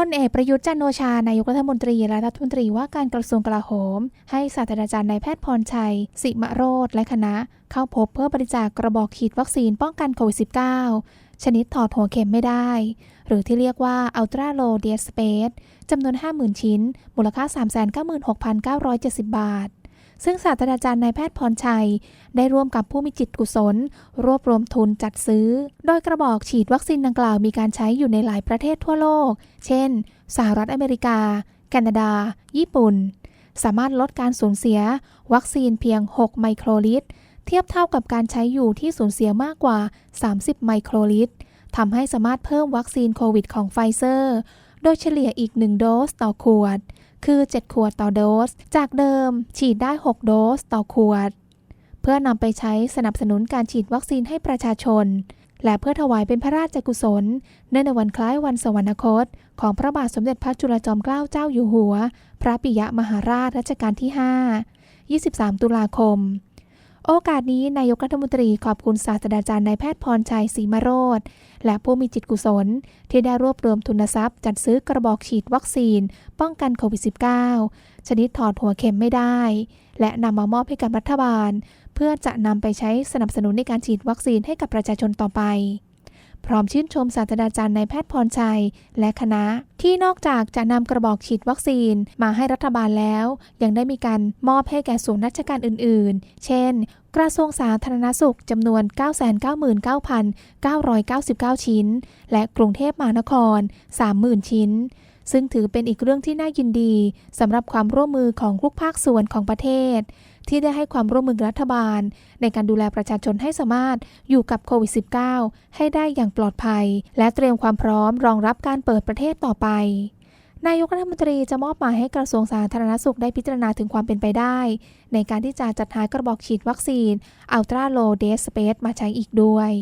พลเอกประยุทธ์จันทร์โอชานายกรัฐมนตรีและรัฐมนตรีว่าการกระทรวงกลาโหม ให้ศาสตราจารย์นายแพทย์พรชัย สิมโรธและคณะ เข้าพบเพื่อบริจาคกระบอกฉีดวัคซีนป้องกันโควิด -19 ชนิดถอดหัวเข็มไม่ได้ หรือที่เรียกว่าอัลตราโลเดียสเปซจำนวน 50,000 ชิ้น มูลค่า 396,970 บาท ซึ่งศาสตราจารย์นายแพทย์พรชัย ได้ร่วมกับผู้มีจิตกุศล รวบรวมทุนจัดซื้อ โดยกระบอกฉีดวัคซีนดังกล่าวมีการใช้อยู่ในหลายประเทศทั่วโลก เช่น สหรัฐอเมริกา แคนาดา ญี่ปุ่น สามารถลดการสูญเสีย วัคซีนเพียง 6 ไมโครลิตร เทียบเท่ากับการใช้อยู่ที่สูญเสียมากกว่า 30 ไมโครลิตรทำให้สามารถเพิ่มวัคซีนโควิดของไฟเซอร์ โดยเฉลี่ยอีก 1 โดสต่อขวด คือ 7 ขวดต่อโดส จากเดิมฉีดได้ 6 โดสต่อขวด เพื่อนำไปใช้สนับสนุนการฉีดวัคซีนให้ประชาชน และเพื่อถวายเป็นพระราชกุศล เนื่องในวันคล้ายวันสวรรคต ของพระบาทสมเด็จพระจุลจอมเกล้าเจ้าอยู่หัว พระปิยมหาราชรัชกาลที่ 5 23 ตุลาคม โอกาสนี้นายกรัฐมนตรีขอบคุณศาสตราจารย์นายแพทย์พรชัยศรีมโรธและผู้มีจิตกุศล ที่ได้รวบรวมทุนทรัพย์ จัดซื้อกระบอกฉีดวัคซีน ป้องกันโควิด -19 ชนิดถอดหัวเข็มไม่ได้ และนำมามอบให้กับรัฐบาล เพื่อจะนำไปใช้สนับสนุนในการฉีดวัคซีนให้กับประชาชนต่อไป พร้อมชื่นชมศาสตราจารย์นายแพทย์พรชัย และคณะ ที่นอกจากจะนำกระบอกฉีดวัคซีนมาให้รัฐบาลแล้ว ยังได้มีการมอบให้แก่ส่วนราชการอื่น ๆ เช่น กระทรวงสาธารณสุขจำนวน 999,999 ชิ้น และกรุงเทพมหานคร 30,000 ชิ้น ซึ่งถือเป็นอีกเรื่องที่น่ายินดีสำหรับความร่วมมือของทุกภาคส่วนของประเทศ ที่ได้ให้ความร่วมมือรัฐบาล ในการดูแลประชาชนให้สามารถอยู่กับโควิด -19 ให้ได้อย่างปลอดภัย และเตรียมความพร้อมรองรับการเปิดประเทศต่อไปนายกรัฐมนตรีจะมอบหมายให้กระทรวงสาธารณสุขได้พิจารณาถึงความเป็นไปได้ ในการที่จะจัดหากระบอกฉีดวัคซีน Ultra Low Dose Space มาใช้อีกด้วย